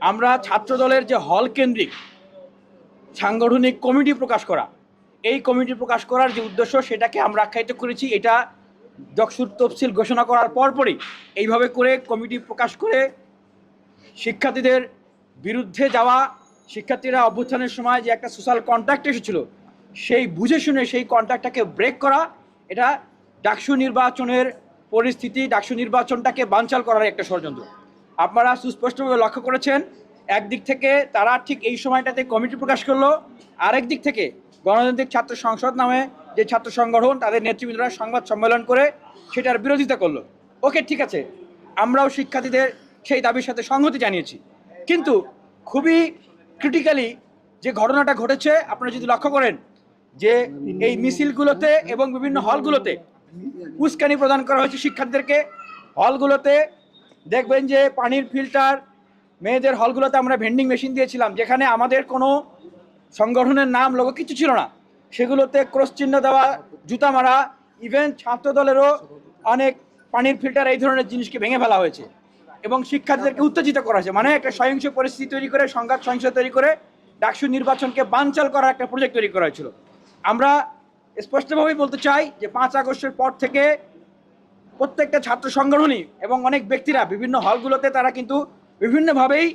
আমরা ছাত্রদলের যে হল কেন্দ্রিক সাংগঠনিক কমিটি প্রকাশ করা, এই কমিটি প্রকাশ করার যে উদ্দেশ্য সেটাকে আমরা আখ্যায়িত করেছি। এটা যকসুর তফসিল ঘোষণা করার পরপরই এইভাবে করে কমিটি প্রকাশ করে শিক্ষার্থীদের বিরুদ্ধে যাওয়া, শিক্ষার্থীরা অভ্যুত্থানের সময় যে একটা সোশ্যাল কন্ট্যাক্ট এসেছিল, সেই বুঝে শুনে সেই কন্ট্যাক্টটাকে ব্রেক করা, এটা ডাকসু নির্বাচনের পরিস্থিতি, ডাকসু নির্বাচনটাকে বানচাল করার একটা ষড়যন্ত্র। আপনারা সুস্পষ্টভাবে লক্ষ্য করেছেন, একদিক থেকে তারা ঠিক এই সময়টাতে কমিটি প্রকাশ করল, আরেক দিক থেকে গণতান্ত্রিক ছাত্র সংসদ নামে যে ছাত্র সংগঠন তাদের নেতৃবৃন্দরা সংবাদ সম্মেলন করে সেটার বিরোধিতা করল। ওকে, ঠিক আছে, আমরাও শিক্ষার্থীদের সেই দাবির সাথে সংহতি জানিয়েছি। কিন্তু খুবই ক্রিটিক্যালি যে ঘটনাটা ঘটেছে, আপনারা যদি লক্ষ্য করেন যে এই মিছিলগুলোতে এবং বিভিন্ন হলগুলোতে উস্কানি প্রদান করা হয়েছে শিক্ষার্থীদেরকে। হলগুলোতে দেখবেন যে পানির ফিল্টার মেয়েদের হলগুলোতে আমরা ভেন্ডিং মেশিন দিয়েছিলাম, যেখানে আমাদের কোনো সংগঠনের নাম লোগো কিছু ছিল না। সেগুলোতে ক্রস চিহ্ন দেওয়া, জুতা মারা ইভেন ছাত্র দলেরও অনেক পানির ফিল্টার এই ধরনের জিনিসকে ভেঙে ফেলা হয়েছে। এবং শিক্ষার্থীদেরকে উত্তেজিত করা হয়েছে। মানে একটা সহিংস পরিস্থিতি তৈরি করে, সংঘাত সহিংস তৈরি করে, ডাকসু নির্বাচনকে বানচাল করার একটা প্রজেক্ট তৈরি করা হয়েছিল। আমরা স্পষ্টভাবেই বলতে চাই যে পাঁচ আগস্টের পর থেকে প্রত্যেকটা ছাত্র সংগঠনই এবং অনেক ব্যক্তিরা বিভিন্ন হলগুলোতে তারা কিন্তু বিভিন্নভাবেই